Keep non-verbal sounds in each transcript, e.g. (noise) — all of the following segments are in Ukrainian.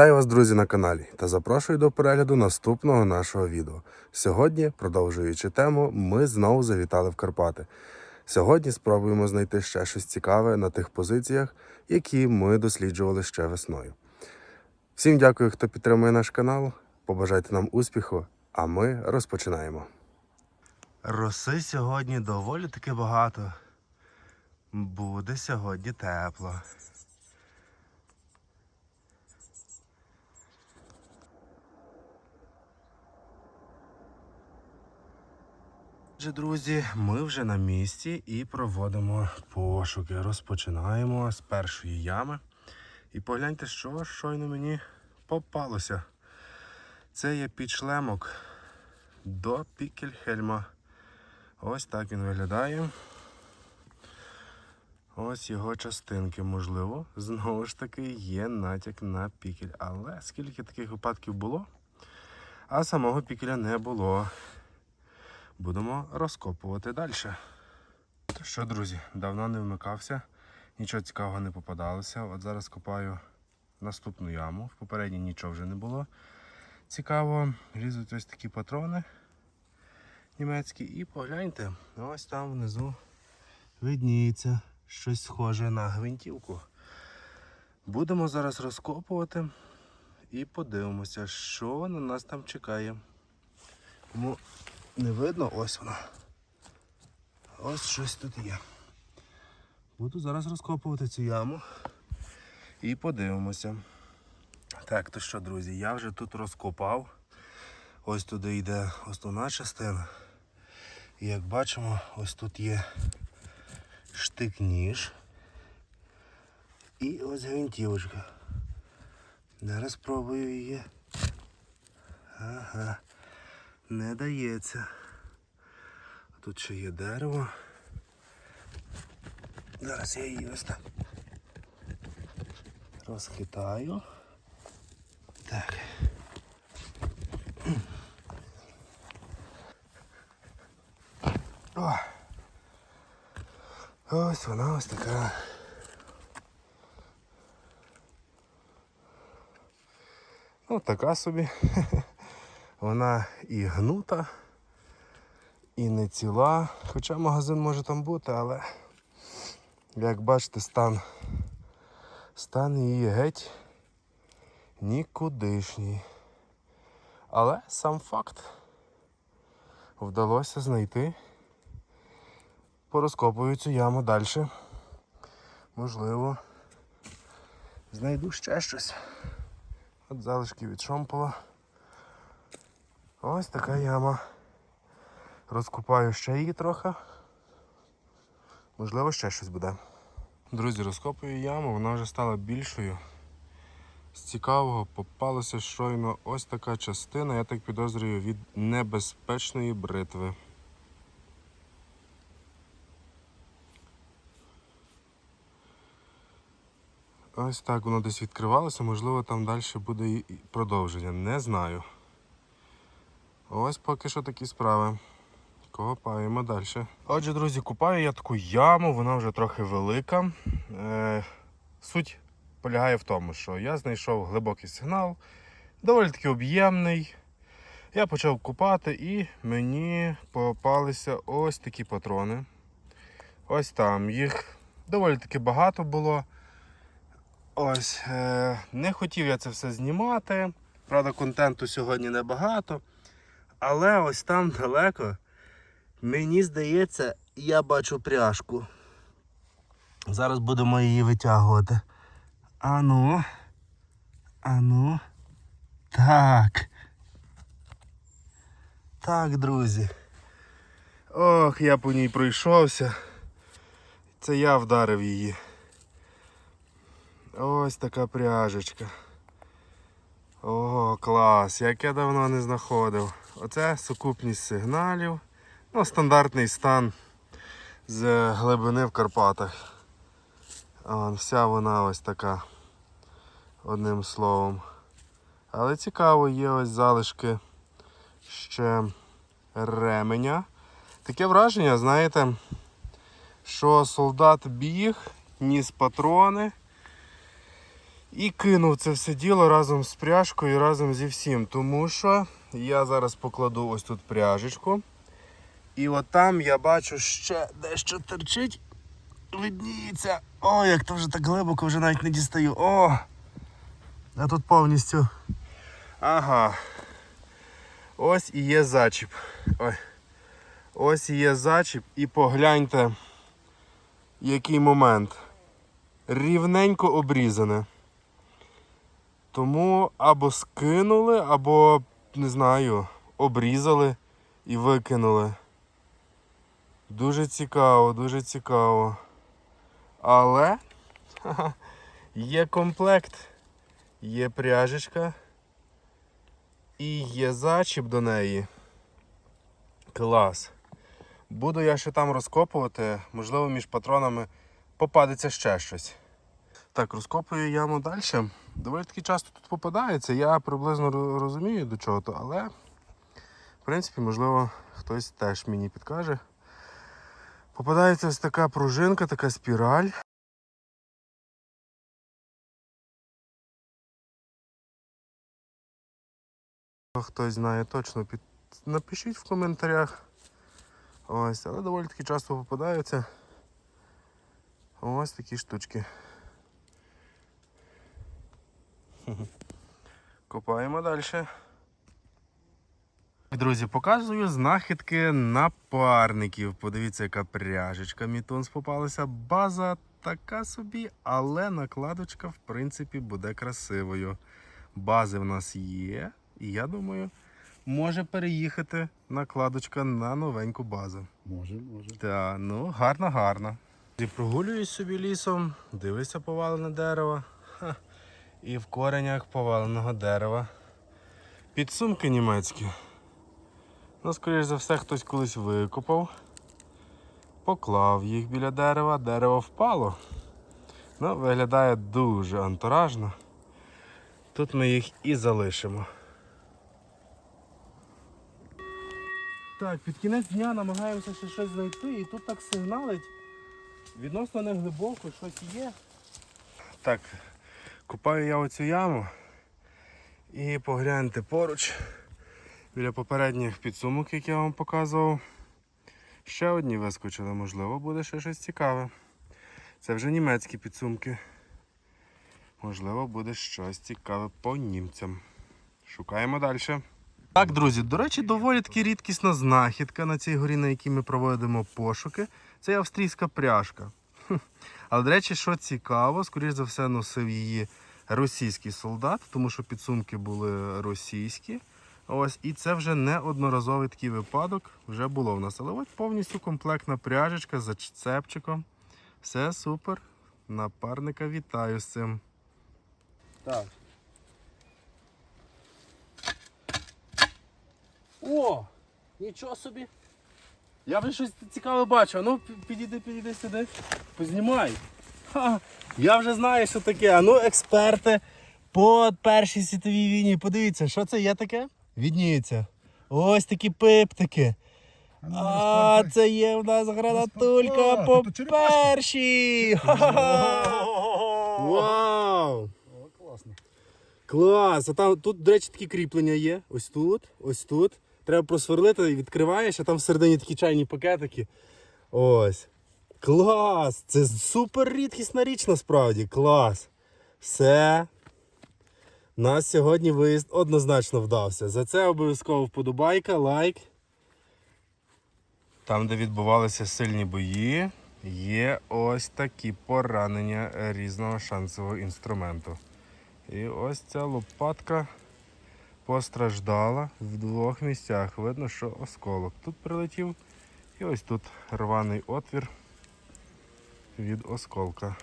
Вітаю вас, друзі, на каналі та запрошую до перегляду наступного нашого відео. Сьогодні, продовжуючи тему, ми знову завітали в Карпати. Сьогодні спробуємо знайти ще щось цікаве на тих позиціях, які ми досліджували ще весною. Всім дякую, хто підтримує наш канал. Побажайте нам успіху, а ми розпочинаємо. Роси сьогодні доволі таки багато. Буде сьогодні тепло. Отже, друзі, ми вже на місці і проводимо пошуки. Розпочинаємо з першої ями. І погляньте, що щойно мені попалося. Це є підшлемок до Пікельхельма. Ось так він виглядає. Ось його частинки, можливо, знову ж таки є натяк на пікель. Але скільки таких випадків було, а самого пікеля не було. Будемо розкопувати далі. То що, друзі, давно не вмикався, нічого цікавого не попадалося. От зараз копаю наступну яму. В попередній нічого вже не було. Цікаво, лізуть ось такі патрони німецькі. І погляньте, ось там внизу видніється щось схоже на гвинтівку. Будемо зараз розкопувати і подивимося, що на нас там чекає. Тому не видно, ось вона. Ось щось тут є. Буду зараз розкопувати цю яму і подивимося. Так, то що, друзі, я вже тут розкопав. Ось туди йде основна частина. І як бачимо, ось тут є штик-ніж. І ось гвинтівочка. Зараз спробую її. Ага не дається. Тут ще є дерево. Зараз я її ось так розхитаю. Так. О! Ось вона ось така. Ну, така собі. (laughs) Вона і гнута, і не ціла. Хоча магазин може там бути, але як бачите, стан, стан її геть нікудишній. Але сам факт вдалося знайти. Порозкопую цю яму далі. Можливо, знайду ще щось. От залишки від шомпола. Ось така яма. Розкопаю ще її трохи. Можливо, ще щось буде. Друзі, розкопую яму, вона вже стала більшою. З цікавого попалася щойно ось така частина, я так підозрюю, від небезпечної бритви. Ось так воно десь відкривалося, можливо там далі буде і продовження. Не знаю. Ось поки що такі справи. Копаємо далі. Отже, друзі, купаю я таку яму, вона вже трохи велика. Е, Суть полягає в тому, що я знайшов глибокий сигнал, доволі таки об'ємний. Я почав купати і мені попалися ось такі патрони. Ось там. Їх доволі таки багато було. Ось, е, Не хотів я це все знімати. Правда, контенту сьогодні небагато. Але ось там далеко, мені здається, я бачу пряжку. Зараз будемо її витягувати. Ану. Ану. Так. Так, друзі. Ох, я по ній пройшовся. Це я вдарив її. Ось така пряжечка. О, клас, як я давно не знаходив. Оце сукупність сигналів. Ну, стандартний стан з глибини в Карпатах. Вон, вся вона ось така. Одним словом. Але цікаво, є ось залишки ще ременя. Таке враження, знаєте, що солдат біг, ніс патрони. І кинув це все діло разом з пряжкою, разом зі всім. Тому що я зараз покладу ось тут пряжечку. І от там я бачу ще дещо терчить. Видніється. О, як то вже так глибоко, вже навіть не дістаю. О! А тут повністю. Ага. Ось і є зачіп. Ой. Ось і є зачіп. І погляньте, який момент. Рівненько обрізане. Тому або скинули, або, не знаю, обрізали і викинули. Дуже цікаво, дуже цікаво. Але є комплект, є пряжечка і є зачіп до неї. Клас. Буду я ще там розкопувати, можливо, між патронами попадеться ще щось. Так, розкопую яму далі. Доволі таки часто тут попадається. Я приблизно розумію до чого то, але в принципі, можливо, хтось теж мені підкаже. Попадається ось така пружинка, така спіраль. Хтось знає точно, під... напишіть в коментарях. Ось, але доволі таки часто попадаються. Ось такі штучки. Копаємо далі. Друзі, показую знахідки напарників. Подивіться, яка пряжечка Мітонс попалася. База така собі, але накладочка, в принципі, буде красивою. Бази в нас є, і я думаю, може переїхати накладочка на новеньку базу. Може, може. Та, ну, гарно. І прогулююсь собі лісом, дивлюся повалене дерево. Ха. І в коренях поваленого дерева. Підсумки німецькі. Ну, скоріш за все, хтось колись викопав, поклав їх біля дерева, дерево впало. Ну, виглядає дуже антуражно. Тут ми їх і залишимо. Так, під кінець дня намагаємося ще щось знайти, і тут так сигналить. Відносно не глибоко, щось є. Так, купаю я оцю яму і погляньте поруч. Біля попередніх підсумок, як я вам показував. Ще одні вискочили, можливо, буде ще щось цікаве. Це вже німецькі підсумки. Можливо, буде щось цікаве по німцям. Шукаємо далі. Так, друзі, до речі, доволі таки рідкісна знахідка на цій горі, на якій ми проводимо пошуки. Це австрійська пряжка. Але, до речі, що цікаво, скоріш за все носив її російський солдат, тому що підсумки були російські. Ось, і це вже не одноразовий такий випадок, вже було в нас. Але от повністю комплектна пряжечка за цепчиком. Все супер. Напарника вітаю з цим. Так. О! Нічого собі. Я вже щось цікаве бачу. А Ну, пі- підійди, підійди сюди. Познімай. Ха, я вже знаю, що таке. А ну, експерти по Першій світовій війні. Подивіться, що це є таке? Відніється. Ось такі пиптики. А, це є в нас гранатулька по першій. Вау! Класно. Клас! А там тут, до речі, такі кріплення є. Ось тут, ось тут. Треба просверлити, і відкриваєш, а там всередині такі чайні пакетики. Ось. Клас! Це супер рідкісна річ насправді. Клас. Все. Нас сьогодні виїзд однозначно вдався. За це обов'язково вподобайка, лайк. Там, де відбувалися сильні бої, є ось такі поранення різного шансового інструменту. І ось ця лопатка постраждала в двох місцях. Видно, що осколок тут прилетів, і ось тут рваний отвір від осколка.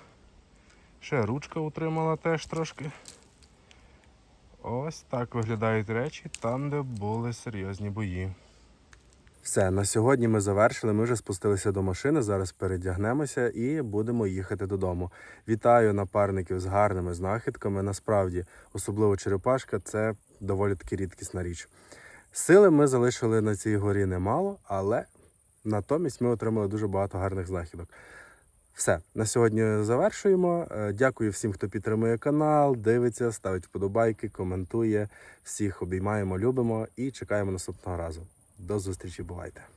Ще ручка утримала теж трошки. Ось так виглядають речі там, де були серйозні бої. Все, на сьогодні ми завершили. Ми вже спустилися до машини. Зараз передягнемося і будемо їхати додому. Вітаю напарників з гарними знахідками. Насправді, особливо черепашка це доволі таки рідкісна річ. Сили ми залишили на цій горі немало, але натомість ми отримали дуже багато гарних знахідок. Все, на сьогодні завершуємо. Е, Дякую всім, хто підтримує канал, дивиться, ставить вподобайки, коментує. Всіх обіймаємо, любимо і чекаємо наступного разу. До зустрічі, бувайте!